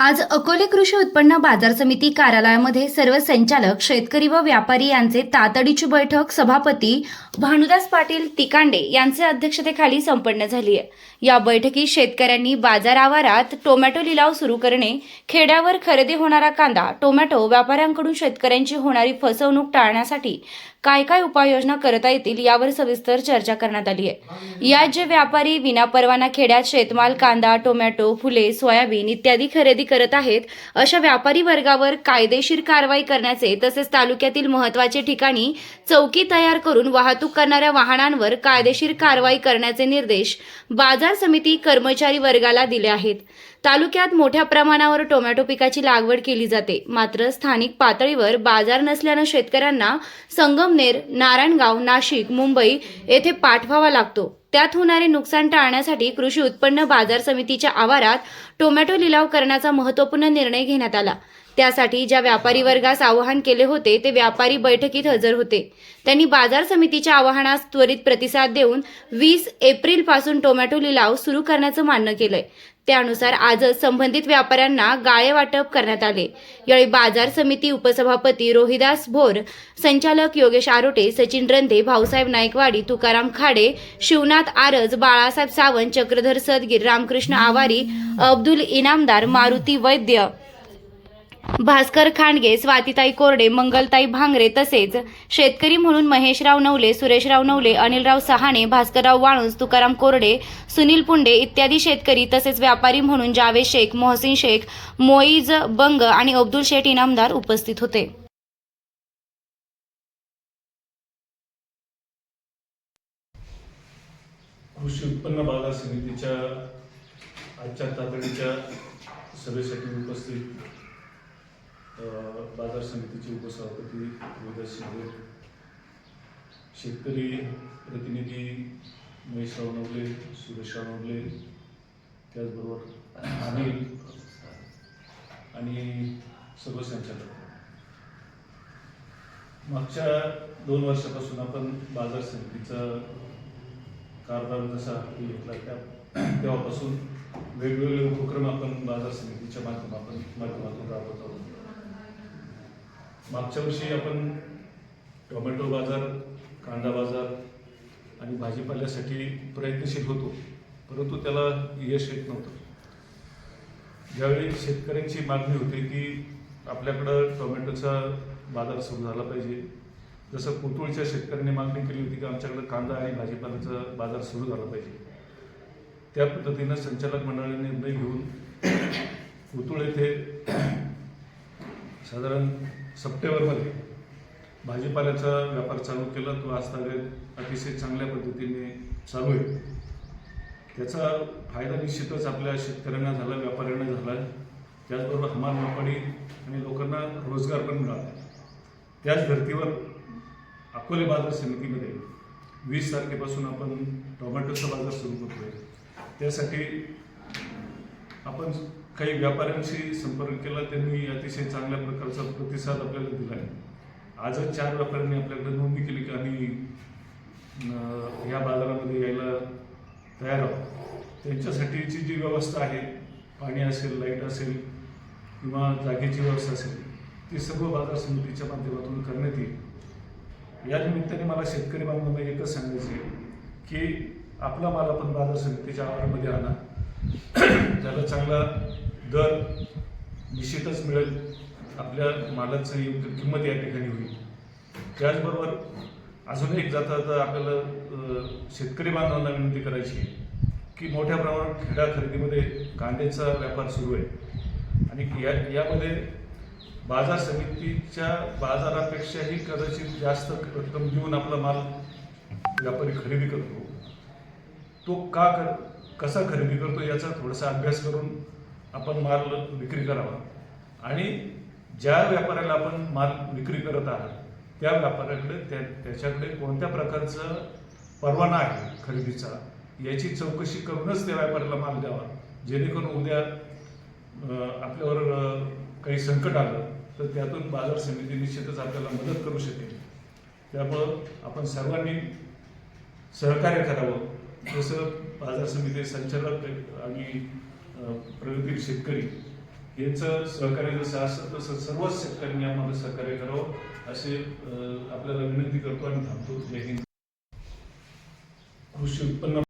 आज अकोले कृषी उत्पन्न बाजार समिती कार्यालयामध्ये सर्व संचालक शेतकरी व व्यापारी यांचे तातडीची बैठक. सभापती भानुदास पाटील तिकांडे यांचे अध्यक्षतेखाली संपन्न झाली आहे. या बैठकीत शेतकऱ्यांनी बाजार आवारात टोमॅटो लिलाव सुरू करणे खेड्यावर खरेदी होणारा कांदा टोमॅटो व्यापाऱ्यांकडून शेतकऱ्यांची होणारी फसवणूक टाळण्यासाठी काय काय उपाययोजना करता येतील यावर सविस्तर चर्चा करण्यात आली आहे. यात जे व्यापारी विनापरवाना खेड्यात शेतमाल कांदा टोमॅटो फुले सोयाबीन इत्यादी खरेदी करत आहेत. अशा व्यापारी वर्गावर कायदेशीर कारवाई करण्याचे तसेच तालुक्यातील महत्त्वाचे ठिकाणी चौकी तयार करून वाहतूक करणाऱ्या वाहनांवर कायदेशीर कारवाई करण्याचे निर्देश बाजार समिती कर्मचारी वर्गाला दिले आहेत. तालुक्यात मोठ्या प्रमाणावर टोमॅटो पिकाची लागवड केली जाते. मात्र स्थानिक पातळीवर बाजार नसल्यानं शेतकऱ्यांना संगमनेर नारायणगाव नाशिक मुंबई येथे पाठवावा लागतो. त्यात होणारे नुकसान टाळण्यासाठी कृषी उत्पन्न बाजार समितीच्या आवारात टोमॅटो लिलाव करण्याचा महत्त्वपूर्ण निर्णय घेण्यात आला. त्यासाठी ज्या व्यापारी वर्गास आवाहन केले होते ते व्यापारी बैठकीत हजर होते. त्यांनी बाजार समितीच्या आवाहनास त्वरित प्रतिसाद देऊन वीस एप्रिलपासून टोमॅटो लिलाव सुरू करण्याचं मान्य केलंय. त्यानुसार आजच संबंधित व्यापाऱ्यांना गाळे वाटप करण्यात आले. यावेळी बाजार समिती उपसभापती रोहिदास भोर संचालक योगेश आरोटे सचिन रंधे भाऊसाहेब नाईकवाडी तुकाराम खाडे शिवनाथ आरज बाळासाहेब सावंत चक्रधर सदगीर रामकृष्ण आवारी अब्दुल इनामदार मारुती वैद्य भास्कर खांडगे स्वातीताई कोरडे मंगलताई भांगरे तसेच शेतकरी म्हणून महेशराव नवले सुरेशराव नवले अनिलराव सहाणे भास्करराव वाळुंज तुकाराम कोरडे सुनील पुंडे इत्यादी शेतकरी तसेच व्यापारी म्हणून जावेद शेख मोहसिन शेख मोईज बंग आणि अब्दुल शेठ इनामदार उपस्थित होते. कृषी उत्पन्न बाजार समितीच्या आजच्या तातडीच्या सभेसाठी उपस्थित बाजार समितीचे उपसभापती विलास शिंदे शेतकरी प्रतिनिधी महेशराव नवले सुरेशराव नवले त्याचबरोबर अनिल आणि सर्व संचालक. मागच्या दोन वर्षापासून आपण बाजार समितीचा कारभार जसा हाती घेतला त्या तेव्हापासून वेगवेगळे उपक्रम आपण बाजार समितीच्या माध्यमातून माध्यमातून राबवत आहोत. मागच्या वर्षी आपण टोमॅटो बाजार कांदा बाजार आणि भाजीपाल्यासाठी प्रयत्नशील होतो परंतु त्याला यश येत नव्हतं. ज्यावेळी शेतकऱ्यांची मागणी होती की आपल्याकडं टोमॅटोचा बाजार सुरू झाला पाहिजे जसं कोतुळच्या शेतकऱ्यांनी मागणी केली होती की आमच्याकडं कांदा आणि भाजीपाल्याचा बाजार सुरू झाला पाहिजे. त्या पद्धतीनं संचालक मंडळाने निर्णय घेऊन कोतुळ येथे साधारण सप्टेंबरमध्ये भाजीपाल्याचा व्यापार चालू केला तो आजतागत अतिशय चांगल्या पद्धतीने चालू आहे. त्याचा फायदा निश्चितच आपल्या शेतकऱ्यांना झाला व्यापाऱ्यांना झाला. त्याचबरोबर हमाल मापाडी आणि लोकांना रोजगार पण मिळाला. त्याच धर्तीवर अकोले बाजार समितीमध्ये वीस तारखेपासून आपण टोमॅटोचा बाजार सुरू करतोय. त्यासाठी आपण काही व्यापाऱ्यांशी संपर्क केला त्यांनी अतिशय चांगल्या प्रकारचा प्रतिसाद आपल्याला दिला आहे. आजच चार व्यापाऱ्यांनी आपल्याकडे नोंदणी केली की आम्ही या बाजारामध्ये यायला तयार आहोत. त्यांच्यासाठीची जी व्यवस्था आहे पाणी असेल लाइट असेल किंवा जागेची व्यवस्था असेल ती सर्व बाजार समितीच्या माध्यमातून करण्यात येईल. या निमित्ताने मला शेतकरी बांधवांना एकच सांगायचं आहे की आपला माल आपण बाजार समितीच्या आवारामध्ये आणा. त्याला चांगला दर निश्चितच मिळेल. आपल्या मालाचं योग्य किंमत या ठिकाणी होईल. त्याचबरोबर अजून एक जाता जाता आपल्याला शेतकरी बांधवांना विनंती करायची आहे की मोठ्या प्रमाणात खेडा खरेदीमध्ये कांद्याचा व्यापार सुरू आहे. आणि या यामध्ये बाजार समितीच्या बाजारापेक्षाही कदाचित जास्त रक्कम देऊन आपला माल व्यापारी खरेदी करतो. तो का कर कसा खरेदी करतो याचा थोडासा अभ्यास करून आपण माल विक्री करावा. आणि ज्या व्यापाऱ्याला आपण माल विक्री करत आहात त्या व्यापाऱ्याकडे त्या त्याच्याकडे कोणत्या प्रकारचं परवाना आहे खरेदीचा याची चौकशी करूनच त्या व्यापाऱ्याला माल द्यावा. जेणेकरून उद्या आपल्यावर काही संकट आलं तर त्यातून बाजार समिती निश्चितच आपल्याला मदत करू शकेल. त्यामुळं आपण सर्वांनी सहकार्य करावं. जसं बाजार समिती संचालक आणि प्रगतील शेतकरी. हेच सहकार्य जसं असतं तसं सर्वच शेतकऱ्यांनी आम्हाला सहकार्य करावं असे अं, आपल्याला विनंती करतो आणि थांबतो. जय हिंद. कृषी उत्पन्न